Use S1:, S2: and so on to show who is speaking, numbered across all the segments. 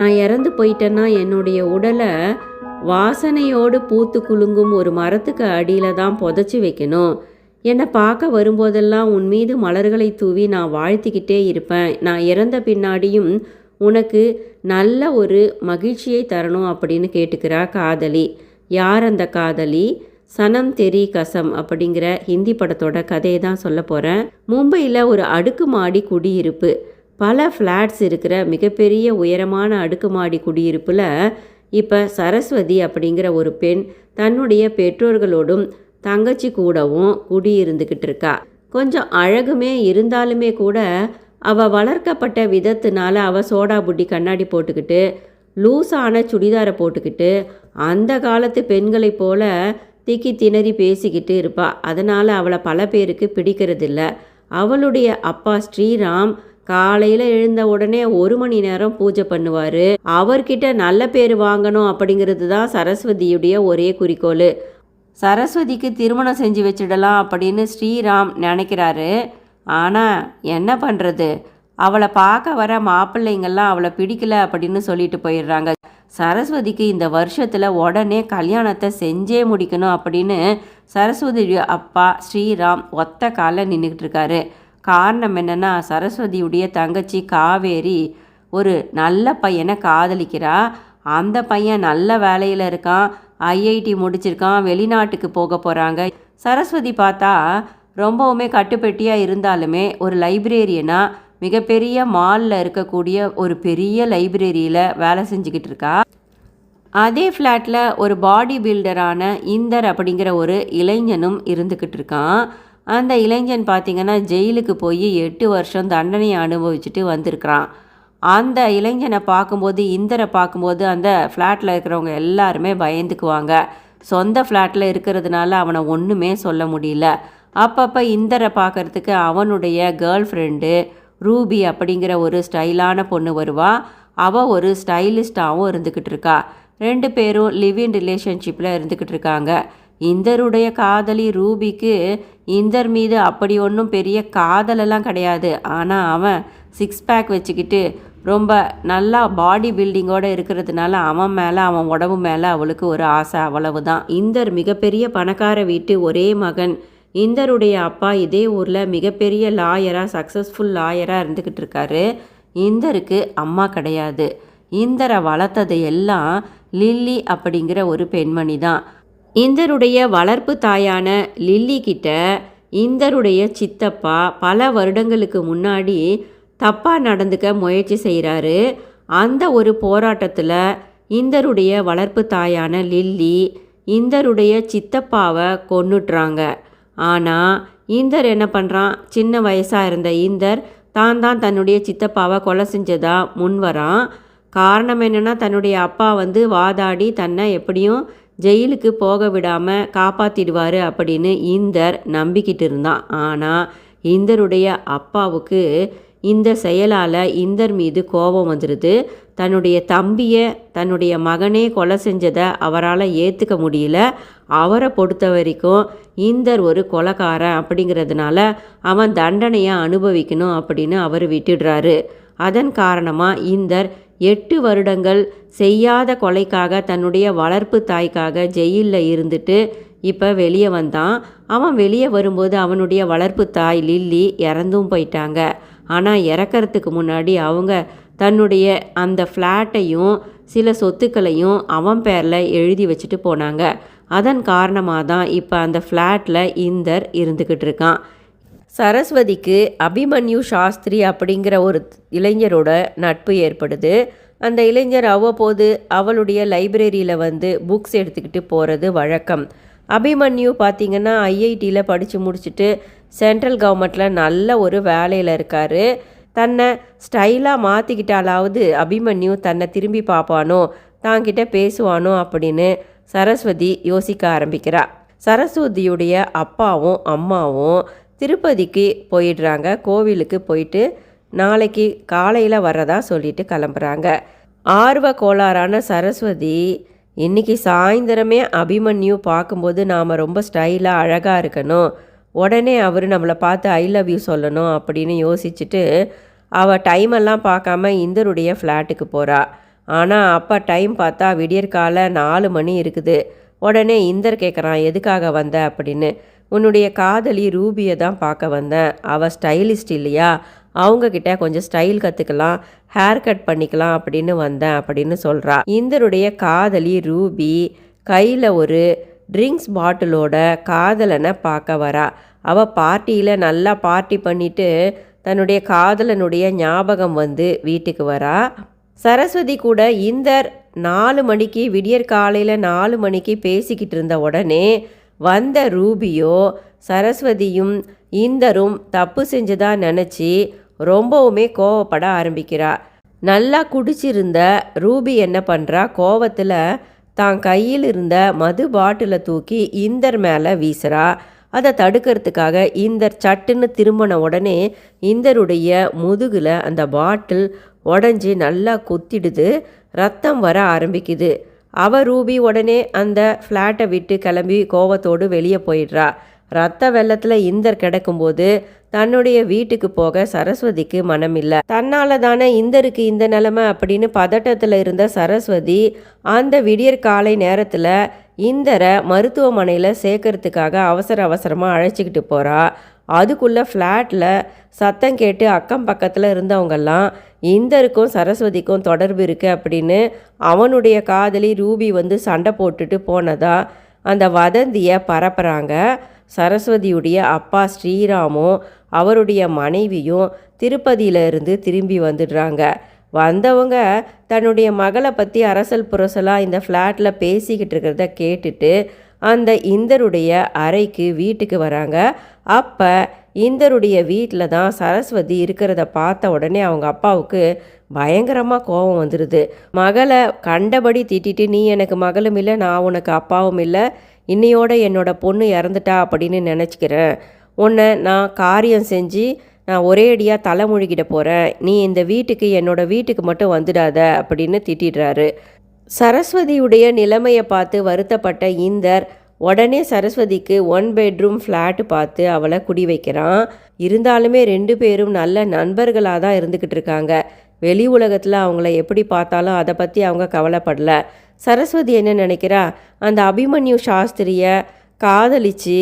S1: நான் இறந்து போயிட்டேன்னா என்னுடைய உடலை வாசனையோடு பூத்து குலுங்கும் ஒரு மரத்துக்கு அடியில் தான் புதைச்சி வைக்கணும். என்னை பார்க்க வரும்போதெல்லாம் உன் மீது மலர்களை தூவி நான் வாழ்த்திக்கிட்டே இருப்பேன். நான் இறந்த பின்னாடியும் உனக்கு நல்ல ஒரு மகிழ்ச்சியை தரணும் அப்படின்னு கேட்டுக்கிறா காதலி. யார் அந்த காதலி? சனம் தெரி கசம் அப்படிங்கிற ஹிந்தி படத்தோட கதையை தான் சொல்ல போகிறேன் மும்பையில் ஒரு அடுக்குமாடி குடியிருப்பு. பல ஃப்ளாட்ஸ் இருக்கிற மிகப்பெரிய உயரமான அடுக்குமாடி குடியிருப்பில் இப்போ சரஸ்வதி அப்படிங்கிற ஒரு பெண் தன்னுடைய பெற்றோர்களோடும் தங்கச்சி கூடவும் குடியிருந்துக்கிட்டு இருக்கா. கொஞ்சம் அழகுமே இருந்தாலுமே கூட அவள் வளர்க்கப்பட்ட விதத்தினால அவள் சோடா புட்டி கண்ணாடி போட்டுக்கிட்டு லூஸான சுடிதாரை போட்டுக்கிட்டு அந்த காலத்து பெண்களைப் போல திக்கி திணறி பேசிக்கிட்டு இருப்பாள் அதனால் அவளை பல பேருக்கு பிடிக்கிறதில்ல. அவளுடைய அப்பா ஸ்ரீராம் காலையில் எழுந்த உடனே ஒரு மணி நேரம் பூஜை பண்ணுவார். அவர்கிட்ட நல்ல பேர் வாங்கணும் அப்படிங்கிறது தான் சரஸ்வதியுடைய ஒரே குறிக்கோள். சரஸ்வதிக்கு திருமணம் செஞ்சு வச்சிடலாம் அப்படின்னு ஸ்ரீராம் நினைக்கிறாரு. ஆனால் என்ன பண்ணுறது அவளை பார்க்க வர மாப்பிள்ளைங்கள்லாம் அவளை பிடிக்கல அப்படின்னு சொல்லிட்டு போயிடுறாங்க. சரஸ்வதிக்கு இந்த வருஷத்தில் உடனே கல்யாணத்தை செஞ்சே முடிக்கணும் அப்படின்னு சரஸ்வதியுடைய அப்பா ஸ்ரீராம் ஒத்த காலில் நின்றுக்கிட்டு இருக்காரு. காரணம் என்னென்னா சரஸ்வதியுடைய தங்கச்சி காவேரி ஒரு நல்ல பையனை காதலிக்கிறா. அந்த பையன் நல்ல வேலையில் இருக்கான். ஐஐடி முடிச்சிருக்கான். வெளிநாட்டுக்கு போக போகிறாங்க சரஸ்வதி பார்த்தா ரொம்பவுமே கட்டுப்பெட்டியாக இருந்தாலுமே ஒரு லைப்ரேரியனா மிகப்பெரிய மாலில் இருக்கக்கூடிய ஒரு பெரிய லைப்ரரியில் வேலை செஞ்சுக்கிட்டு இருக்கா. அதே ஃப்ளாட்டில் ஒரு பாடி பில்டரான இந்தர் அப்படிங்கிற ஒரு இளைஞனும் இருந்துக்கிட்டு இருக்கான். அந்த இளைஞன் பார்த்திங்கன்னா ஜெயிலுக்கு போய் எட்டு வருஷம் தண்டனையை அனுபவிச்சுட்டு வந்திருக்கிறான். அந்த இளைஞனை பார்க்கும்போது இந்தரை பார்க்கும்போது அந்த ஃப்ளாட்டில் இருக்கிறவங்க எல்லாருமே பயந்துக்குவாங்க. சொந்த ஃப்ளாட்டில் இருக்கிறதுனால அவனை ஒன்றுமே சொல்ல முடியல. அப்பப்போ இந்தரை பார்க்கறதுக்கு அவனுடைய கேர்ள் ஃப்ரெண்டு ரூபி அப்படிங்கிற ஒரு ஸ்டைலான பொண்ணு வருவா. அவள் ஒரு ஸ்டைலிஸ்டாகவும் இருந்துக்கிட்டு இருக்கா. ரெண்டு பேரும் லிவ் இன் ரிலேஷன்ஷிப்பில் இருந்துக்கிட்டு இருக்காங்க. இந்தருடைய காதலி ரூபிக்கு இந்தர் மீது அப்படி ஒன்றும் பெரிய காதலெல்லாம் கிடையாது. ஆனால் அவன் சிக்ஸ் பேக் வச்சுக்கிட்டு ரொம்ப நல்லா பாடி பில்டிங்கோடு இருக்கிறதுனால அவன் மேலே அவன் உடம்பு மேலே அவளுக்கு ஒரு ஆசை அவ்வளவு தான் இந்தர் மிகப்பெரிய பணக்கார வீட்டு ஒரே மகன். இந்தருடைய அப்பா இதே ஊரில் மிகப்பெரிய லாயராக சக்ஸஸ்ஃபுல் லாயராக இருந்துக்கிட்டு இருக்காரு. இந்தருக்கு அம்மா கிடையாது. இந்தரை வளர்த்தது எல்லாம் லில்லி அப்படிங்கிற ஒரு பெண்மணி தான் இந்தருடைய வளர்ப்பு தாயான லில்லி கிட்ட இந்தருடைய சித்தப்பா பல வருடங்களுக்கு முன்னாடி தப்பாக நடந்துக்க முயற்சி செய்கிறாரு அந்த ஒரு போராட்டத்தில் இந்தருடைய வளர்ப்பு தாயான லில்லி இந்தருடைய சித்தப்பாவை கொன்னுட்றாங்க. ஆனால் இந்தர் என்ன பண்ணுறான் சின்ன வயசாக இருந்த இந்தர் தான் தான் தன்னுடைய சித்தப்பாவை கொலை செஞ்சதா முன்வரான். காரணம் என்னென்னா தன்னுடைய அப்பா வந்து வாதாடி தன்னை எப்படியும் ஜெயிலுக்கு போக விடாமல் காப்பாற்றிடுவார் அப்படின்னு இந்தர் நம்பிக்கிட்டு இருந்தான் ஆனால் இந்தருடைய அப்பாவுக்கு இந்த செயலால் இந்தர் மீது கோபம் வந்துடுது தன்னுடைய தம்பியை தன்னுடைய மகனே கொலை செஞ்சதை அவரால் ஏற்றுக்க முடியல. அவரை பொறுத்த வரைக்கும் இந்தர் ஒரு கொலைக்காரன் அப்படிங்கிறதுனால அவன் தண்டனையை அனுபவிக்கணும் அப்படின்னு அவர் விட்டுடுறாரு. அதன் காரணமாக இந்தர் எட்டு வருடங்கள் செய்யாத கொலைக்காக தன்னுடைய வளர்ப்பு தாய்க்காக ஜெயிலில் இருந்துட்டு இப்போ வெளியே வந்தான். அவன் வெளியே வரும்போது அவனுடைய வளர்ப்பு தாய் லில்லி இறந்தும் போயிட்டாங்க. ஆனால் இறக்கிறதுக்கு முன்னாடி அவங்க தன்னுடைய அந்த ஃப்ளாட்டையும் சில சொத்துக்களையும் அவன் பேரில் எழுதி வச்சுட்டு போனாங்க. அதன் காரணமாக தான் இப்போ அந்த ஃப்ளாட்டில் இந்தர் இருந்துக்கிட்டு இருக்கான். சரஸ்வதிக்கு அபிமன்யு சாஸ்திரி அப்படிங்கிற ஒரு இளைஞரோட நட்பு ஏற்படுது. அந்த இளைஞர் அவ்வப்போது அவளுடைய லைப்ரரியில் வந்து புக்ஸ் எடுத்துக்கிட்டு போகிறது வழக்கம். அபிமன்யு பார்த்திங்கன்னா ஐஐடியில் படித்து முடிச்சுட்டு சென்ட்ரல் கவர்மெண்ட்டில் நல்ல ஒரு வேலையில் இருக்கார். தன்னை ஸ்டைலாக மாற்றிக்கிட்டாலாவது அபிமன்யு தன்னை திரும்பி பார்ப்பானோ தாங்கிட்ட பேசுவானோ அப்படின்னு சரஸ்வதி யோசிக்க ஆரம்பிக்கிறா. சரஸ்வதியுடைய அப்பாவும் அம்மாவும் திருப்பதிக்கு போயிடுறாங்க. கோவிலுக்கு போயிட்டு நாளைக்கு காலையில் வர்றதா சொல்லிட்டு கிளம்புறாங்க. ஆர்வ கோளாறான சரஸ்வதி இன்னைக்கு சாயந்தரமே அபிமன்யு பார்க்கும்போது நாம் ரொம்ப ஸ்டைலாக அழகாக இருக்கணும். உடனே அவர் நம்மளை பார்த்து ஐ லவ் யூ சொல்லணும் அப்படின்னு யோசிச்சுட்டு அவள் டைமெல்லாம் பார்க்காம இந்தருடைய ஃப்ளாட்டுக்கு போகிறா ஆனால் அப்போ டைம் பார்த்தா விடியற்கால நாலு மணி இருக்குது. உடனே இந்தர் கேட்குறான் எதுக்காக வந்த? அப்படின்னு. உன்னுடைய காதலி ரூபியை தான் பார்க்க வந்தேன். அவள் ஸ்டைலிஸ்ட் இல்லையா? அவங்கக்கிட்ட கொஞ்சம் ஸ்டைல் கற்றுக்கலாம் ஹேர் கட் பண்ணிக்கலாம் அப்படின்னு வந்தேன் அப்படின்னு சொல்கிறா இந்தருடைய காதலி ரூபி கையில் ஒரு ட்ரிங்க்ஸ் பாட்டிலோட காதலனை பார்க்க வரா. அவள் பார்ட்டியில் நல்லா பார்ட்டி பண்ணிட்டு தன்னுடைய காதலனுடைய ஞாபகம் வந்து வீட்டுக்கு வரா. சரஸ்வதி கூட இந்தர் நாலு மணிக்கு விடியற் காலையில் நாலு மணிக்கு பேசிக்கிட்டு இருந்த உடனே வந்த ரூபியோ சரஸ்வதியும் இந்தரும் தப்பு செஞ்சதா நினச்சி ரொம்பவுமே கோவப்பட ஆரம்பிக்கிறா. நல்லா குடிச்சிருந்த ரூபி என்ன பண்ணுறா கோவத்தில் தான் கையில் இருந்த மது பாட்டிலை தூக்கி இந்தர் மேலே வீசுறா. அதை தடுக்கிறதுக்காக இந்தர் சட்டுன்னு திரும்பின உடனே இந்தருடைய முதுகில் அந்த பாட்டில் உடஞ்சி நல்லா குத்திடுது. ரத்தம் வர ஆரம்பிக்குது. அவ ரூபி உடனே அந்த ஃப்ளாட்டை விட்டு கிளம்பி கோவத்தோடு வெளியே போயிடுறா ரத்த வெள்ளத்தில் இந்தர் கிடக்கும்போது தன்னுடைய வீட்டுக்கு போக சரஸ்வதிக்கு மனமில்லை. தன்னால் தானே இந்தருக்கு இந்த நிலைமை அப்படின்னு பதட்டத்தில் இருந்த சரஸ்வதி அந்த விடியற் காலை நேரத்தில் இந்தரை மருத்துவமனையில் சேர்க்கறதுக்காக அவசர அவசரமாக அழைச்சிக்கிட்டு போகிறா அதுக்குள்ளே ஃப்ளாட்டில் சத்தம் கேட்டு அக்கம் பக்கத்தில் இருந்தவங்கெல்லாம் இந்தருக்கும் சரஸ்வதிக்கும் தொடர்பு இருக்குது அப்படின்னு அவனுடைய காதலி ரூபி வந்து சண்டை போட்டுட்டு போனதா அந்த வதந்தியை பரப்புகிறாங்க சரஸ்வதியுடைய அப்பா ஸ்ரீராமும் அவருடைய மனைவியும் திருப்பதியிலிருந்து திரும்பி வந்துடுறாங்க. வந்தவங்க தன்னுடைய மகளை பற்றி அரசல் புரசலாக இந்த ஃப்ளாட்டில் பேசிக்கிட்டு இருக்கிறத கேட்டுட்டு அந்த இந்தருடைய அறைக்கு வீட்டுக்கு வராங்க. அப்போ இந்தருடைய வீட்டில் தான் சரஸ்வதி இருக்கிறத பார்த்த உடனே அவங்க அப்பாவுக்கு பயங்கரமாக கோபம் வந்துடுது மகளை கண்டபடி திட்டிட்டு நீ எனக்கு மகளும் இல்லை நான் உனக்கு அப்பாவும் இல்லை. இன்னையோட என்னோட பொண்ணு இறந்துட்டா அப்படின்னு நினச்சிக்கிறேன் உன்னை நான் காரியம் செஞ்சு நான் ஒரே அடியாக தலைமுழுகிட போகிறேன் நீ இந்த வீட்டுக்கு என்னோட வீட்டுக்கு மட்டும் வந்துடாத அப்படின்னு திட்டிடுறாரு. சரஸ்வதியுடைய நிலைமையை பார்த்து வருத்தப்பட்ட இந்தர் உடனே சரஸ்வதிக்கு ஒன் பெட்ரூம் ஃப்ளாட்டு பார்த்து அவளை குடி வைக்கிறான். இருந்தாலுமே ரெண்டு பேரும் நல்ல நண்பர்களாக தான் இருந்துக்கிட்டு இருக்காங்க. வெளி உலகத்தில் அவங்கள எப்படி பார்த்தாலும் அதை பற்றி அவங்க கவலைப்படல. சரஸ்வதி என்ன நினைக்கிறா? அந்த அபிமன்யு சாஸ்திரியை காதலிச்சு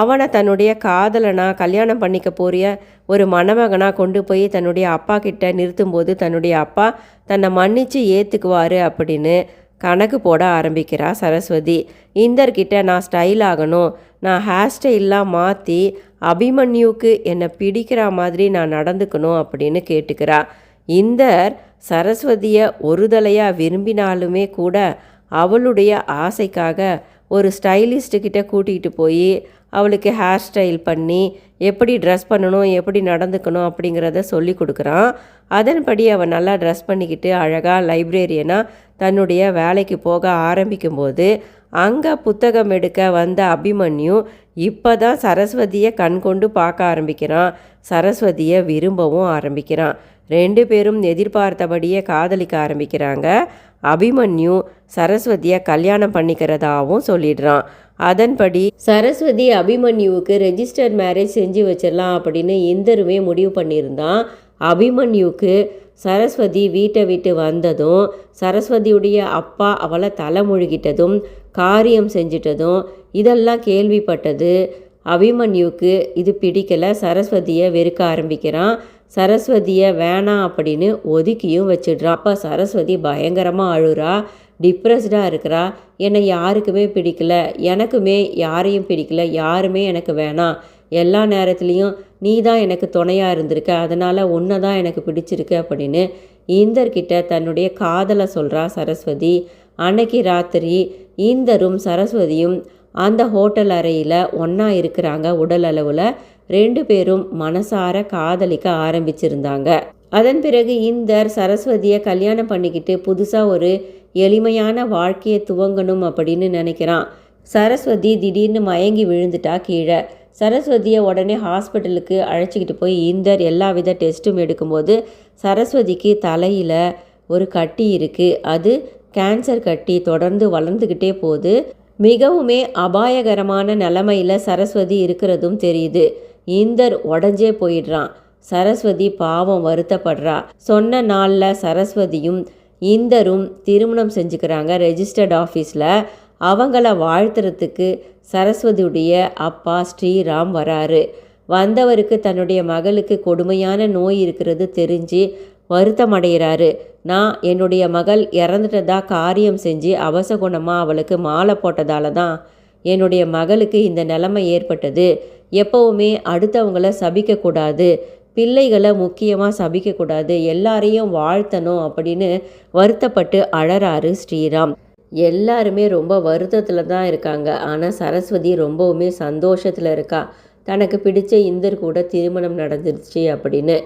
S1: அவனை தன்னுடைய காதலனா கல்யாணம் பண்ணிக்க போறிய ஒரு மணமகனாக கொண்டு போய் தன்னுடைய அப்பா கிட்ட நிறுத்தும்போது தன்னுடைய அப்பா தன்னை மன்னித்து ஏற்றுக்குவார் அப்படின்னு கணக்கு போட ஆரம்பிக்கிறா சரஸ்வதி. இந்தர்கிட்ட நான் ஸ்டைல் ஆகணும். நான் ஹேர் ஸ்டைல்லாம் மாற்றி அபிமன்யுக்கு என்னை பிடிக்கிற மாதிரி நான் நடந்துக்கணும் அப்படின்னு கேட்டுக்கிறா. இந்தர் சரஸ்வதியை ஒருதலையாக விரும்பினாலுமே கூட அவளுடைய ஆசைக்காக ஒரு ஸ்டைலிஸ்ட்டுக்கிட்ட கூட்டிகிட்டு போய் அவளுக்கு ஹேர் ஸ்டைல் பண்ணி எப்படி ட்ரெஸ் பண்ணணும் எப்படி நடந்துக்கணும் அப்படிங்கிறத சொல்லி கொடுக்குறான். அதன்படி அவன் நல்லா ட்ரெஸ் பண்ணிக்கிட்டு அழகாக லைப்ரரியனாக தன்னுடைய வேலைக்கு போக ஆரம்பிக்கும்போது அங்கே புத்தகம் எடுக்க வந்த அபிமன்யு இப்போ தான் சரஸ்வதியை கண் கொண்டு பார்க்க ஆரம்பிக்கிறான். சரஸ்வதியை விரும்பவும் ஆரம்பிக்கிறான். ரெண்டு பேரும் எதிர்பார்த்தபடியே காதலிக்க ஆரம்பிக்கிறாங்க. அபிமன்யு சரஸ்வதியை கல்யாணம் பண்ணிக்கிறதாவும் சொல்லிடுறான். அதன்படி சரஸ்வதி அபிமன்யுவுக்கு ரெஜிஸ்டர் மேரேஜ் செஞ்சு வச்சிடலாம் அப்படின்னு இந்தருமே முடிவு பண்ணியிருந்தான். அபிமன்யுக்கு சரஸ்வதி வீட்டை விட்டு வந்ததும் சரஸ்வதியுடைய அப்பா அவளை தலைமொழிகிட்டதும் காரியம் செஞ்சிட்டதும் இதெல்லாம் கேள்விப்பட்டது. அபிமன்யுக்கு இது பிடிக்கலை. சரஸ்வதியை வெறுக்க ஆரம்பிக்கிறான். சரஸ்வதியை வேணாம் அப்படின்னு ஒதுக்கியும் வச்சிடுறா. அப்போ சரஸ்வதி பயங்கரமாக அழுறா. டிப்ரெஸ்டாக இருக்கிறா. என்னை யாருக்குமே பிடிக்கல. எனக்குமே யாரையும் பிடிக்கல. யாருமே எனக்கு வேணாம். எல்லா நேரத்துலேயும் நீ தான் எனக்கு துணையாக இருந்திருக்க. அதனால் உன்னை தான் எனக்கு பிடிச்சிருக்கு அப்படின்னு இந்தர்கிட்ட தன்னுடைய காதலை சொல்கிறா சரஸ்வதி. அன்னைக்கு ராத்திரி இந்தரும் சரஸ்வதியும் அந்த ஹோட்டல் அறையில் ஒன்றா இருக்கிறாங்க உடல் அளவில். ரெண்டு பேரும் மனசார காதலிக்க ஆரம்பிச்சிருந்தாங்க. அதன் பிறகு இந்தர் சரஸ்வதியை கல்யாணம் பண்ணிக்கிட்டு புதுசாக ஒரு எளிமையான வாழ்க்கையை துவங்கணும் அப்படின்னு நினைக்கிறான். சரஸ்வதி திடீர்னு மயங்கி விழுந்துட்டா கீழே. சரஸ்வதியை உடனே ஹாஸ்பிட்டலுக்கு அழைச்சிக்கிட்டு போய் இந்தர் எல்லா வித டெஸ்ட்டும் எடுக்கும்போது சரஸ்வதிக்கு தலையில் ஒரு கட்டி இருக்குது அது கேன்சர் கட்டி தொடர்ந்து வளர்ந்துக்கிட்டே போகுது. மிகவுமே அபாயகரமான நிலமையில் சரஸ்வதி இருக்கிறதும் தெரியுது. இந்தர் உடஞ்சே போயிடுறான். சரஸ்வதி பாவம் வருத்தப்படுறா. சொன்ன நாளில் சரஸ்வதியும் இந்தரும் திருமணம் செஞ்சுக்கிறாங்க ரெஜிஸ்டர்ட் ஆஃபீஸில். அவங்கள வாழ்த்துறதுக்கு சரஸ்வதியுடைய அப்பா ஸ்ரீராம் வராரு. வந்தவருக்கு தன்னுடைய மகளுக்கு கொடுமையான நோய் இருக்கிறது தெரிஞ்சு வருத்தம் அடைகிறாரு நான் என்னுடைய மகள் இறந்துட்டதா காரியம் செஞ்சு அவசகுணமாக அவளுக்கு மாலை போட்டதால தான் என்னுடைய மகளுக்கு இந்த நிலைமை ஏற்பட்டது. எப்போவுமே அடுத்தவங்கள சபிக்கக்கூடாது. பிள்ளைகளை முக்கியமாக சபிக்கக்கூடாது. எல்லாரையும் வாழ்த்தணும் அப்படின்னு வருத்தப்பட்டு அழறாரு ஸ்ரீராம். எல்லாருமே ரொம்ப வருத்தத்தில் தான் இருக்காங்க. ஆனால் சரஸ்வதி ரொம்பவுமே சந்தோஷத்தில் இருக்கா. தனக்கு பிடிச்ச இந்தர் கூட திருமணம் நடந்துருச்சு அப்படின்னு.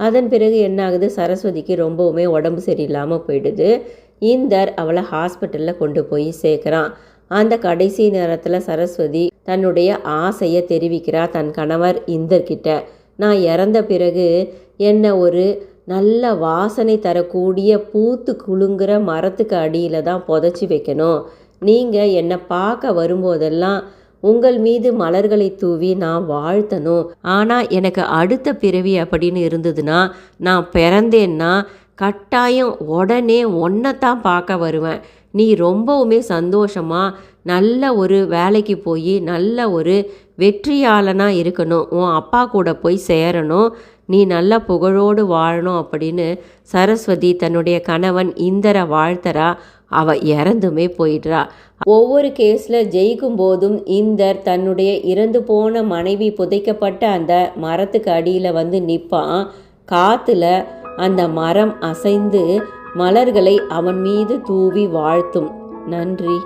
S1: அதன் பிறகு என்ன ஆகுது சரஸ்வதிக்கு ரொம்பவுமே உடம்பு சரியில்லாமல் போயிடுது. இந்தர் அவளை ஹாஸ்பிட்டலில் கொண்டு போய் சேர்க்குறான். அந்த கடைசி நேரத்தில் சரஸ்வதி தன்னுடைய ஆசையை தெரிவிக்கிறார் தன் கணவர் இந்தர்கிட்ட. நான் இறந்த பிறகு என்னை ஒரு நல்ல வாசனை தரக்கூடிய பூத்து குலுங்குற மரத்துக்கு அடியில் தான் புதைச்சி வைக்கணும். நீங்கள் என்னை பார்க்க வரும்போதெல்லாம் உங்கள் மீது மலர்களை தூவி நான் வாழ்த்தணும். ஆனால் எனக்கு அடுத்த பிறவி அப்படின்னு இருந்ததுன்னா நான் பிறந்தேன்னா கட்டாயம் உடனே ஒன்றை தான் பார்க்க வருவேன். நீ ரொம்பவுமே சந்தோஷமாக நல்ல ஒரு வேலைக்கு போய் நல்ல ஒரு வெற்றியாளனாக இருக்கணும். உன் அப்பா கூட போய் சேரணும். நீ நல்ல புகழோடு வாழணும் அப்படின்னு சரஸ்வதி தன்னுடைய கணவன் இந்தர வாழ்த்தரா அவ இறந்துமே போயிடுறா. ஒவ்வொரு கேஸில் ஜெயிக்கும் போதும் இந்தர் தன்னுடைய இறந்து போன மனைவி புதைக்கப்பட்ட அந்த மரத்துக்கு அடியில் வந்து நிற்பான் காற்றுல அந்த மரம் அசைந்து மலர்களை அவன் மீது தூவி வாழ்த்தும். நன்றி.